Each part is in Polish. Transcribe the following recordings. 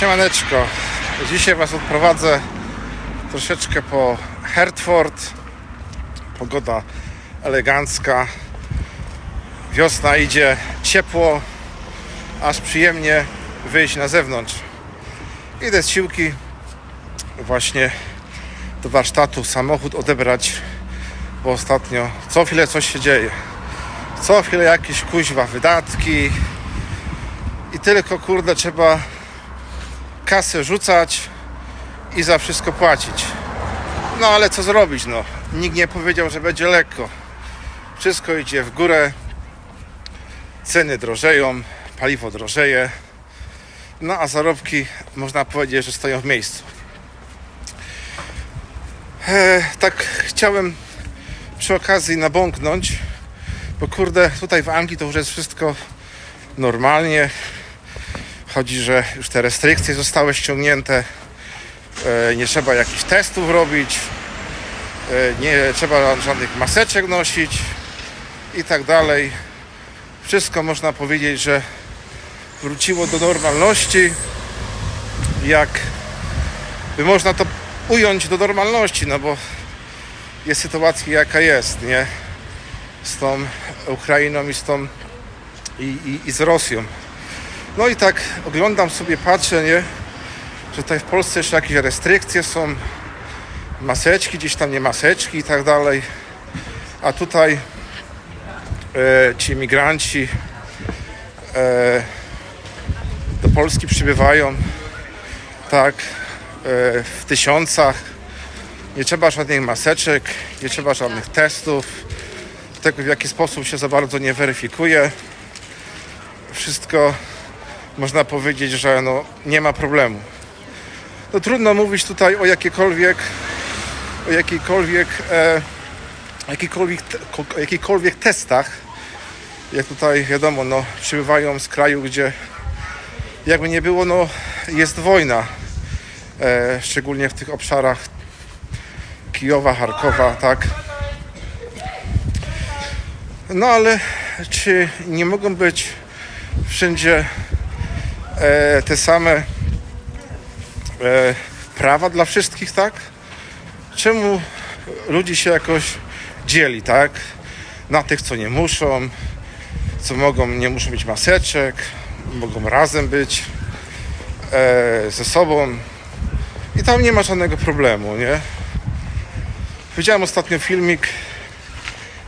Siemaneczko. Dzisiaj Was odprowadzę troszeczkę po Hertford. Pogoda elegancka. Wiosna idzie, ciepło, aż przyjemnie wyjść na zewnątrz. Idę z siłki właśnie do warsztatu samochód odebrać, bo ostatnio co chwilę coś się dzieje. Co chwilę jakieś kuźwa wydatki i tylko kurde trzeba kasę rzucać i za wszystko płacić. No ale co zrobić, no. Nikt nie powiedział, że będzie lekko. Wszystko idzie w górę. Ceny drożeją, paliwo drożeje. No a zarobki można powiedzieć, że stoją w miejscu. E, tak chciałem przy okazji nabąknąć, bo kurde, tutaj w Anglii to już jest wszystko normalnie. Chodzi, że już te restrykcje zostały ściągnięte. E, Nie trzeba jakichś testów robić. e, Nie trzeba żadnych maseczek nosić i tak dalej. Wszystko można powiedzieć, że wróciło do normalności. Jak by można to ująć do normalności, no bo jest sytuacja jaka jest, nie? Z tą Ukrainą i z tą i, i, i z Rosją. No i tak oglądam sobie, patrzę, nie? Że tutaj w Polsce jeszcze jakieś restrykcje są, maseczki, gdzieś tam nie maseczki i tak dalej. A tutaj e, ci migranci e, do Polski przybywają tak e, w tysiącach. Nie trzeba żadnych maseczek, nie trzeba żadnych testów. Tego w jaki sposób się za bardzo nie weryfikuje. Wszystko można powiedzieć, że no, nie ma problemu. No trudno mówić tutaj o jakiekolwiek o jakiejkolwiek e, jakikolwiek, o jakichkolwiek testach. Jak tutaj wiadomo, no, przybywają z kraju, gdzie jakby nie było, no, jest wojna. E, szczególnie w tych obszarach Kijowa, Charkowa, tak. No ale czy nie mogą być wszędzie e, te same e, prawa dla wszystkich, tak? Czemu ludzi się jakoś dzieli, tak? Na tych, co nie muszą, co mogą, nie muszą mieć maseczek, mogą razem być e, ze sobą i tam nie ma żadnego problemu, nie? Widziałem ostatnio filmik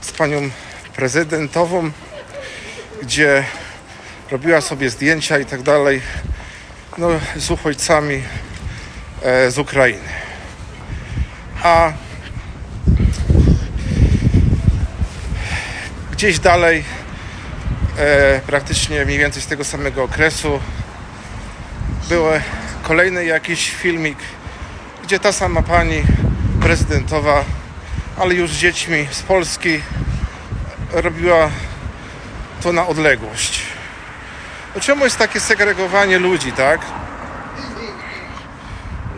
z panią prezydentową, gdzie robiła sobie zdjęcia i tak dalej, no, z uchodźcami e, z Ukrainy. A gdzieś dalej, e, praktycznie mniej więcej z tego samego okresu, był kolejny jakiś filmik, gdzie ta sama pani prezydentowa, ale już z dziećmi z Polski, robiła to na odległość. No czemu jest takie segregowanie ludzi, tak?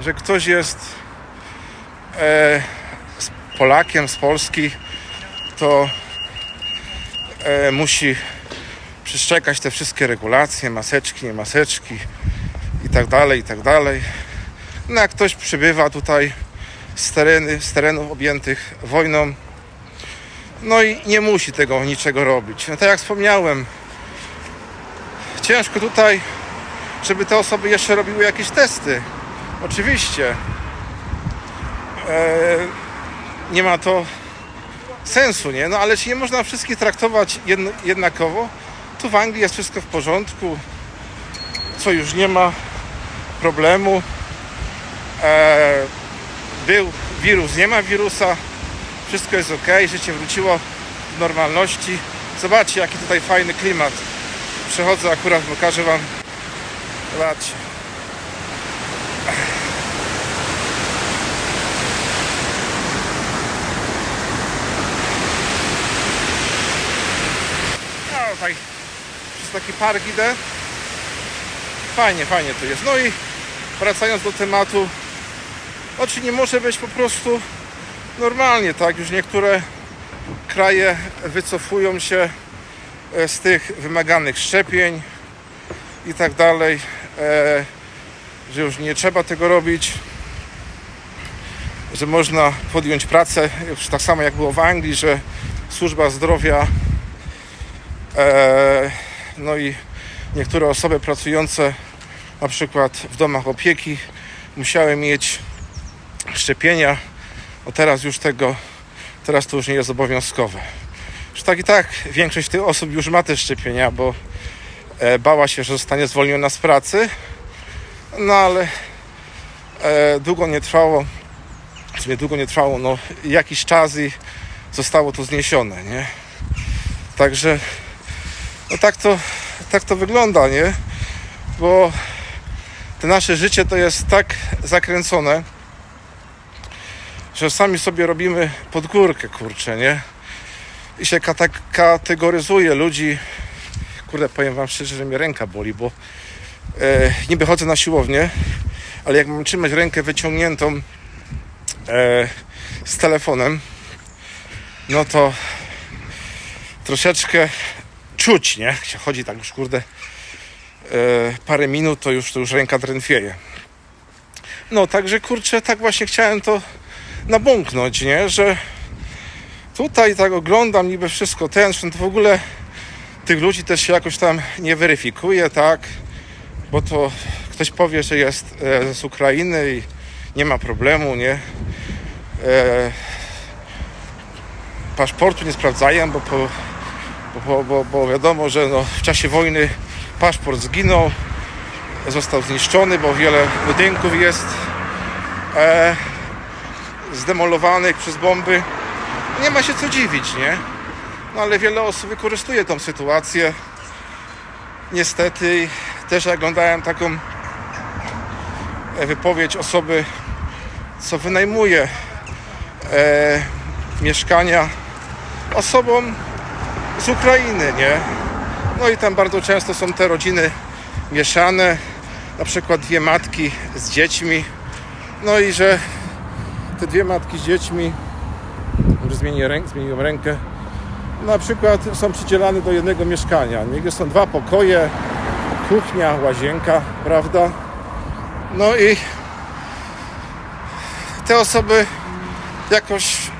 Że ktoś jest e, z Polakiem z Polski, to e, musi przestrzegać te wszystkie regulacje, maseczki, nie maseczki i tak dalej, i tak dalej. No jak ktoś przybywa tutaj z, tereny, z terenów objętych wojną, no i nie musi tego niczego robić. No tak jak wspomniałem, ciężko tutaj, żeby te osoby jeszcze robiły jakieś testy. Oczywiście. E, nie ma to sensu, nie? No ale czy nie można wszystkich traktować jednakowo? Tu w Anglii jest wszystko w porządku, co już nie ma problemu. E, był wirus, nie ma wirusa, wszystko jest ok, życie wróciło do normalności. Zobaczcie, jaki tutaj fajny klimat. Przechodzę akurat, pokażę Wam. Zobaczcie. No, tutaj przez taki park idę. Fajnie, fajnie tu jest. No i wracając do tematu, no czy nie może być po prostu normalnie, tak? Już niektóre kraje wycofują się z tych wymaganych szczepień i tak dalej. E, że już nie trzeba tego robić, że można podjąć pracę, już tak samo jak było w Anglii, że służba zdrowia, e, no i niektóre osoby pracujące na przykład w domach opieki musiały mieć szczepienia. No teraz już tego, teraz to już nie jest obowiązkowe. Już tak i tak większość tych osób już ma te szczepienia, bo e, bała się, że zostanie zwolniona z pracy. No ale e, długo nie trwało, w sumie długo nie trwało, no jakiś czas i zostało to zniesione, nie? Także no tak to, tak to wygląda, nie? Bo to nasze życie to jest tak zakręcone, że sami sobie robimy pod górkę, kurczę, nie? I się kategoryzuje ludzi. Kurde, powiem wam szczerze, że mnie ręka boli, bo e, niby chodzę na siłownię, ale jak mam trzymać rękę wyciągniętą e, z telefonem, no to troszeczkę czuć, nie? Jak się chodzi tak już, kurde, e, parę minut, to już, to już ręka drętwieje. No, także kurczę, tak właśnie chciałem to nabąknąć, nie? Że tutaj tak oglądam niby wszystko ten, to w ogóle tych ludzi też się jakoś tam nie weryfikuje, tak? Bo to ktoś powie, że jest e, z Ukrainy i nie ma problemu, nie? E, paszportu nie sprawdzają, bo, po, bo, bo, bo wiadomo, że no, w czasie wojny paszport zginął, został zniszczony, bo wiele budynków jest e, zdemolowanych przez bomby. Nie ma się co dziwić, nie? No ale wiele osób wykorzystuje tą sytuację. Niestety też oglądałem taką e, wypowiedź osoby, co wynajmuje e, mieszkania osobom z Ukrainy, nie? No i tam bardzo często są te rodziny mieszane, na przykład dwie matki z dziećmi. No i że te dwie matki z dziećmi, może zmienię ręk, zmieniłem rękę, na przykład są przydzielane do jednego mieszkania. Nie? Gdzie są dwa pokoje, kuchnia, łazienka, prawda? No i te osoby jakoś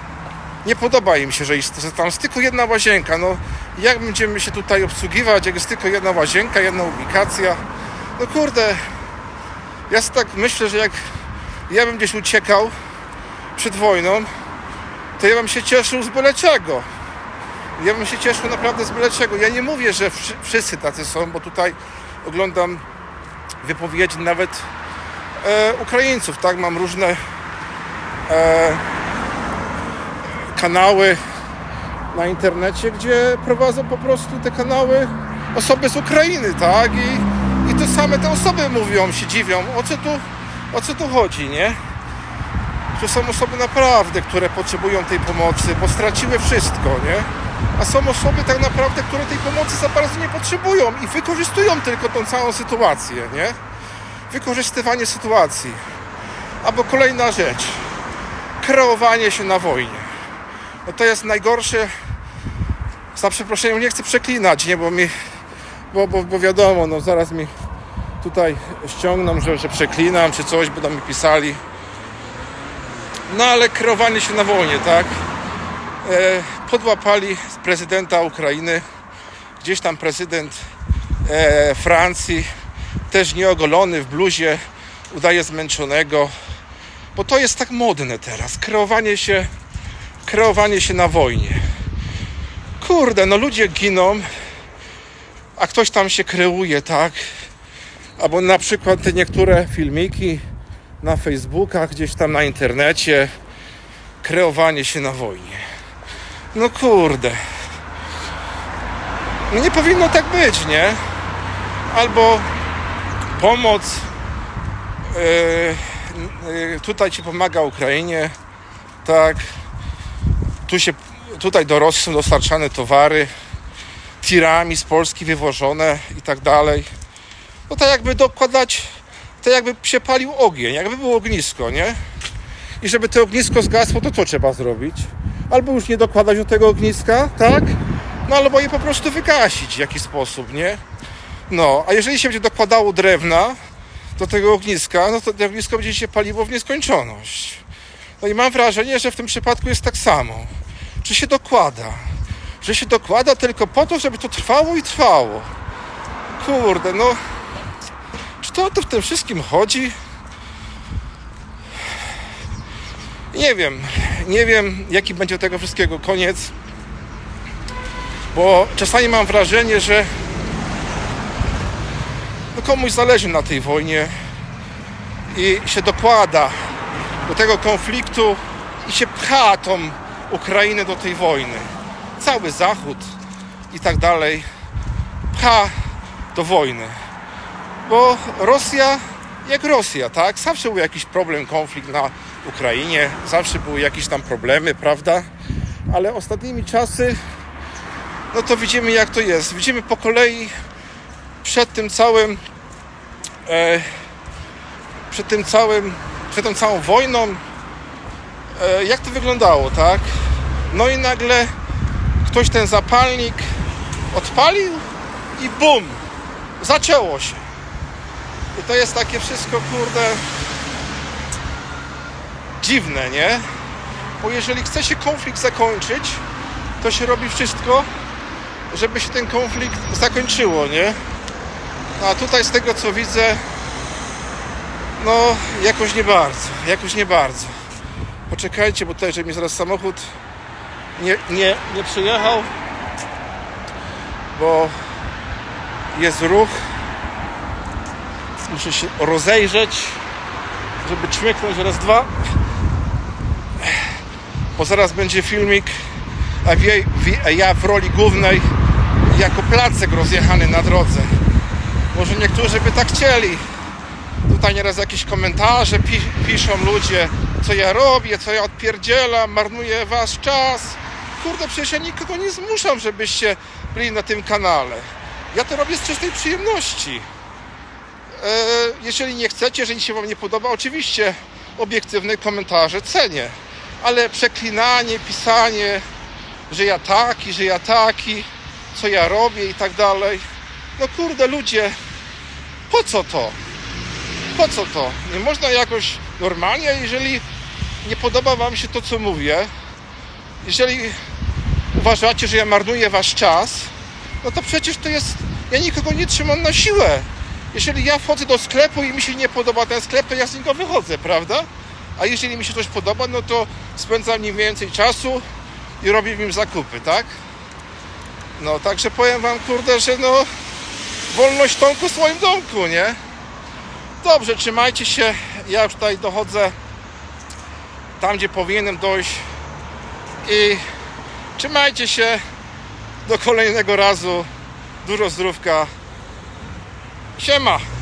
nie podoba im się, że, jest, że tam jest tylko jedna łazienka. No jak będziemy się tutaj obsługiwać, jak jest tylko jedna łazienka, jedna ubikacja? No kurde, ja tak myślę, że jak ja bym gdzieś uciekał przed wojną, to ja bym się cieszył z byle czego. Ja bym się cieszył naprawdę z byle czego. Ja nie mówię, że wszy- wszyscy tacy są, bo tutaj oglądam wypowiedzi nawet e, Ukraińców, tak? Mam różne e, kanały na internecie, gdzie prowadzą po prostu te kanały osoby z Ukrainy, tak? I, i to same te osoby mówią, się dziwią, o co tu, o co tu chodzi, nie? Że są osoby naprawdę, które potrzebują tej pomocy, bo straciły wszystko, nie? A są osoby tak naprawdę, które tej pomocy za bardzo nie potrzebują i wykorzystują tylko tą całą sytuację, nie? Wykorzystywanie sytuacji. Albo kolejna rzecz. Kreowanie się na wojnie. No to jest najgorsze. Za przeproszeniem nie chcę przeklinać, nie? Bo mi, bo, bo, bo wiadomo, no zaraz mi tutaj ściągną, że, że przeklinam czy coś, będą mi pisali. No ale kreowanie się na wojnie, tak? E, podłapali prezydenta Ukrainy, gdzieś tam prezydent e, Francji, też nieogolony w bluzie, udaje zmęczonego, bo to jest tak modne teraz, kreowanie się, kreowanie się na wojnie. Kurde, no ludzie giną, a ktoś tam się kreuje, tak? Albo na przykład te niektóre filmiki na Facebookach, gdzieś tam na internecie, kreowanie się na wojnie. No kurde. No nie powinno tak być, nie? Albo pomoc yy, tutaj ci pomaga Ukrainie, tak. Tu się, tutaj do Rosji są dostarczane towary, tirami z Polski wywożone i tak dalej. No tak jakby dokładać, to jakby się palił ogień, jakby było ognisko, nie? I żeby to ognisko zgasło, to co trzeba zrobić? Albo już nie dokładać do tego ogniska, tak? No albo je po prostu wygasić w jakiś sposób, nie? No, a jeżeli się będzie dokładało drewna, do tego ogniska, no to to ognisko będzie się paliło w nieskończoność. No i mam wrażenie, że w tym przypadku jest tak samo. Że się dokłada. Że się dokłada tylko po to, żeby to trwało i trwało. Kurde, no. Czy to o to w tym wszystkim chodzi? Nie wiem. Nie wiem, jaki będzie tego wszystkiego koniec. Bo czasami mam wrażenie, że no komuś zależy na tej wojnie i się dokłada do tego konfliktu i się pcha tą Ukrainę do tej wojny. Cały Zachód i tak dalej pcha do wojny. Bo Rosja jak Rosja, tak? Zawsze był jakiś problem, konflikt na Ukrainie, zawsze były jakieś tam problemy, prawda? Ale ostatnimi czasy, no to widzimy jak to jest. Widzimy po kolei przed tym całym, e, przed tym całym, przed tą całą wojną, e, jak to wyglądało, tak? No i nagle ktoś ten zapalnik odpalił i bum! Zaczęło się. To jest takie wszystko, kurde, dziwne, nie? Bo jeżeli chce się konflikt zakończyć, to się robi wszystko, żeby się ten konflikt zakończyło, nie? A tutaj z tego co widzę, no jakoś nie bardzo, jakoś nie bardzo. Poczekajcie, bo tutaj, że mi zaraz samochód nie, nie, nie przyjechał, bo jest ruch. Muszę się rozejrzeć, żeby czmyknąć raz, dwa. Bo zaraz będzie filmik, a, ja w roli głównej jako placek rozjechany na drodze. Może niektórzy by tak chcieli. Tutaj nieraz jakieś komentarze pi piszą ludzie, co ja robię, co ja odpierdzielam, marnuję wasz czas. Kurde, przecież ja nikogo nie zmuszam, żebyście byli na tym kanale. Ja to robię z czystej przyjemności. E, jeżeli nie chcecie, jeżeli się wam nie podoba, oczywiście obiektywne komentarze cenię. Ale przeklinanie, pisanie, że ja taki, że ja taki, co ja robię i tak dalej. No kurde, ludzie, po co to? Po co to? Nie można jakoś normalnie, jeżeli nie podoba wam się to, co mówię, jeżeli uważacie, że ja marnuję wasz czas, no to przecież to jest. Ja nikogo nie trzymam na siłę. Jeżeli ja wchodzę do sklepu i mi się nie podoba ten sklep, to ja z niego wychodzę, prawda? A jeżeli mi się coś podoba, no to spędzam nim więcej czasu i robię w nim zakupy, tak? No, także powiem wam, kurde, że no wolność Tomku w swoim domku, nie? Dobrze, trzymajcie się. Ja już tutaj dochodzę tam, gdzie powinienem dojść i trzymajcie się do kolejnego razu. Dużo zdrówka. Siema!